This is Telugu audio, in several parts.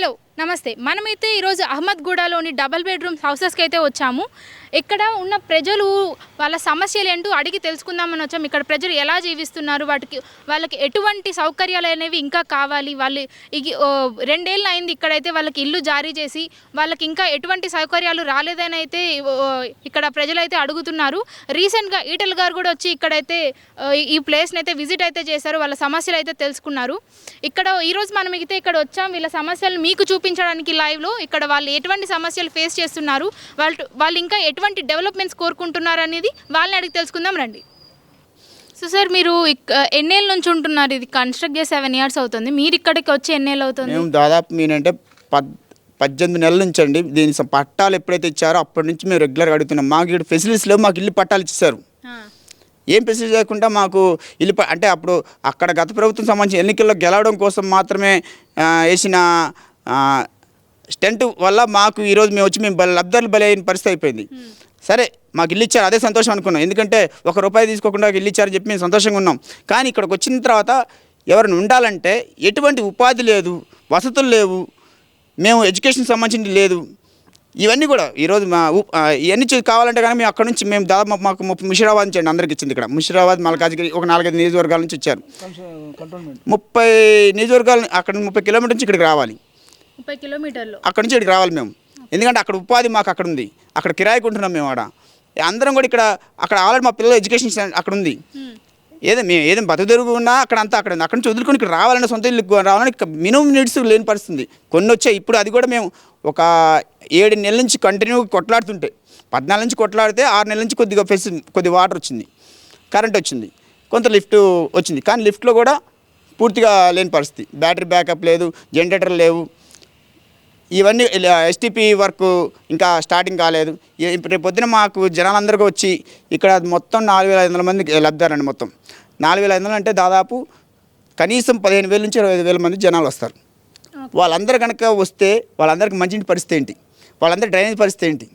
follow. నమస్తే. మనమైతే ఈరోజు అహ్మద్గూడలోని డబల్ బెడ్రూమ్ హౌసెస్కి అయితే వచ్చాము. ఇక్కడ ఉన్న ప్రజలు వాళ్ళ సమస్యలు ఏంటో అడిగి తెలుసుకుందామని వచ్చాము. ఇక్కడ ప్రజలు ఎలా జీవిస్తున్నారు? వాటికి వాళ్ళకి ఎటువంటి సౌకర్యాలు అనేవి ఇంకా కావాలి. వాళ్ళు రెండేళ్ళు అయింది ఇక్కడైతే వాళ్ళకి ఇల్లు జారీ చేసి వాళ్ళకి ఇంకా ఎటువంటి సౌకర్యాలు రాలేదని అయితే ఇక్కడ ప్రజలైతే అడుగుతున్నారు. రీసెంట్గా ఈటల్ గారు కూడా వచ్చి ఇక్కడైతే ఈ ప్లేస్ని అయితే విజిట్ అయితే చేశారు. వాళ్ళ సమస్యలు అయితే తెలుసుకున్నారు. ఇక్కడ ఈరోజు మనం అయితే ఇక్కడ వచ్చాం. వీళ్ళ సమస్యలు మీకు చూపించడానికి లైవ్లో ఇక్కడ వాళ్ళు ఎటువంటి సమస్యలు ఫేస్ చేస్తున్నారు వాళ్ళు వాళ్ళు ఇంకా ఎటువంటి డెవలప్మెంట్స్ కోరుకుంటున్నారు అనేది వాళ్ళని అడిగి తెలుసుకుందాం రండి. సో సార్ మీరు ఎన్నేళ్ళ నుంచి ఉంటున్నారు? ఇది కన్స్ట్రక్ట్ చేసి సెవెన్ ఇయర్స్ అవుతుంది. మీరు ఇక్కడికి వచ్చి ఎన్నేళ్ళు అవుతుంది? మేము దాదాపు మీనంటే పద్ పద్దెనిమిది నెలల నుంచి అండి. దీని పట్టాలు ఎప్పుడైతే ఇచ్చారో అప్పటి నుంచి మేము రెగ్యులర్గా అడుగుతున్నాం. మాకు ఇక్కడ ఫెసిలిటీస్ లేవు మాకు ఇల్లు పట్టాలు ఇచ్చారు ఏం ఫెసిలిటీ లేకుండా మాకు ఇల్లు అంటే అప్పుడు అక్కడ గత ప్రభుత్వం సంబంధించిన ఎన్నికల్లో గెలవడం కోసం మాత్రమే వేసిన స్టెంట్ వల్ల మాకు ఈరోజు మేము వచ్చి మేము బల- లబ్ధాలు బలైన పరిస్థితి అయిపోయింది. సరే మాకు ఇల్లు ఇచ్చారు అదే సంతోషం అనుకున్నాం. ఎందుకంటే ఒక రూపాయి తీసుకోకుండా ఇల్లు ఇచ్చారని చెప్పి మేము సంతోషంగా ఉన్నాం. కానీ ఇక్కడికి వచ్చిన తర్వాత ఎవరిని ఉండాలంటే ఎటువంటి ఉపాధి లేదు వసతులు లేవు మేము ఎడ్యుకేషన్ సంబంధించింది లేదు. ఇవన్నీ కూడా ఈరోజు మా ఇవన్నీ కావాలంటే కానీ మేము అక్కడ నుంచి మేము దాదాపు మాకు- మాకు ముప్పై ముషిరాబాద్ నుంచి అండి అందరికి ఇచ్చింది ఇక్కడ. ముషిరాబాద్ మల్కాజ్గిరి ఒక నాలుగైదు నియోజకవర్గాల నుంచి వచ్చారు. ముప్పై నియోజకవర్గాలు అక్కడ ముప్పై కిలోమీటర్ నుంచి ఇక్కడికి రావాలి. ముప్పై కిలోమీటర్లు. అక్కడ నుంచి ఇక్కడికి రావాలి మేము. ఎందుకంటే అక్కడ ఉపాధి మాకు అక్కడ ఉంది. అక్కడ కిరాయికి ఉంటున్నాం మేము ఆడ. అందరం కూడా ఇక్కడ అక్కడ ఆల్రెడీ మా పిల్లల ఎడ్యుకేషన్ అక్కడ ఉంది. ఏదో మేము ఏదో బతుకుదెరుగు ఉన్నా అక్కడ అంతా అక్కడ ఉంది. అక్కడ నుంచి వదులుకొని ఇక్కడ రావాలంటే సొంత ఇల్లు రావాలని మినిమం నీడ్స్ లేని పరిస్థితుంది. కొన్ని వచ్చాయి. ఇప్పుడు అది కూడా మేము ఒక ఏడు నెలల నుంచి కంటిన్యూ కొట్లాడుతుంటే పద్నాలుగు నుంచి కొట్లాడితే ఆరు నెలల నుంచి కొద్దిగా ఫెసి కొద్ది వాటర్ వచ్చింది. కరెంట్ వచ్చింది. కొంత లిఫ్ట్ వచ్చింది. కానీ లిఫ్ట్లో కూడా పూర్తిగా లేని పరిస్థితి. బ్యాటరీ బ్యాకప్ లేదు జనరేటర్ లేవు. ఇవన్నీ ఎస్టీపీ వర్క్ ఇంకా స్టార్టింగ్ కాలేదు. రేపు పొద్దున మాకు జనాలందరికీ వచ్చి ఇక్కడ మొత్తం నాలుగు వేల ఐదు వందల మంది లబ్ధారండి మొత్తం. నాలుగు వేల ఐదు వందలు అంటే దాదాపు కనీసం పదిహేను వేల నుంచి ఇరవై ఐదు వేల మంది జనాలు వస్తారు. వాళ్ళందరూ కనుక వస్తే వాళ్ళందరికీ మంచి పరిస్థితి ఏంటి? వాళ్ళందరి డ్రైనేజ్ పరిస్థితి ఏంటి?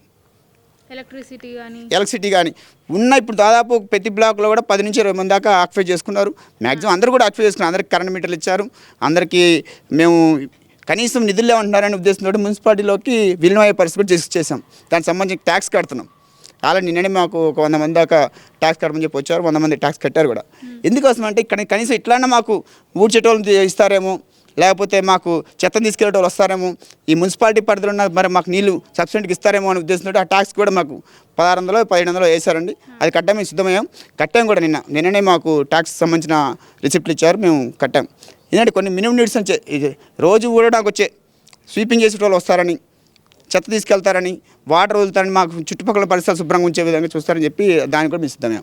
ఎలక్ట్రిసిటీ కానీ ఎలక్ట్రిసిటీ కానీ ఉన్న ఇప్పుడు దాదాపు ప్రతి బ్లాక్లో కూడా పది నుంచి ఇరవై మంది దాకా ఆక్యుపై చేసుకున్నారు. మ్యాక్సిమం అందరూ కూడా ఆక్యుపై చేసుకున్నారు. అందరికి కరెంట్ మీటర్లు ఇచ్చారు. అందరికీ మేము కనీసం నిధులు ఏమంటున్నారని ఉద్దేశంతో మున్సిపాలిటీలోకి విలీనమయ్యే పరిస్థితి కూడా చేసి చేసాం దానికి సంబంధించి ట్యాక్స్ కడుతున్నాం. అలా నిన్ననే మాకు ఒక వంద మంది దాకా ట్యాక్స్ కట్టమని చెప్పి వచ్చారు. వంద మంది ట్యాక్స్ కట్టారు కూడా. ఎందుకోసం అంటే ఇక్కడ కనీసం ఇట్లానే మాకు ఊడ్చేటోళ్ళని ఇస్తారేమో లేకపోతే మాకు చెత్త తీసుకెళ్ళే వస్తారేమో ఈ మున్సిపాలిటీ పరిధిలో ఉన్న మరి మాకు నీళ్ళు సబ్సిడీకి ఇస్తారేమో అనే ఉద్దేశంతో ఆ ట్యాక్స్ కూడా మాకు పదహారు వందలు పదిహేను వందలు వేశారండి. అది కట్టాము మేము సిద్ధమయ్యాం. కట్టాం కూడా నిన్న. నిన్ననే మాకు ట్యాక్స్ సంబంధించిన రిసిప్ట్లు ఇచ్చారు. మేము కట్టాం. ఎందుకంటే కొన్ని మినిమం నీడ్స్ అని ఇది రోజు కూడా వచ్చే స్వీపింగ్ చేసే వాళ్ళు వస్తారని చెత్త తీసుకెళ్తారని వాటర్ వదులుతారని మాకు చుట్టుపక్కల పరిసరాలు శుభ్రంగా ఉంచే విధంగా చూస్తారని చెప్పి దానికి కూడా మేము సిద్ధమే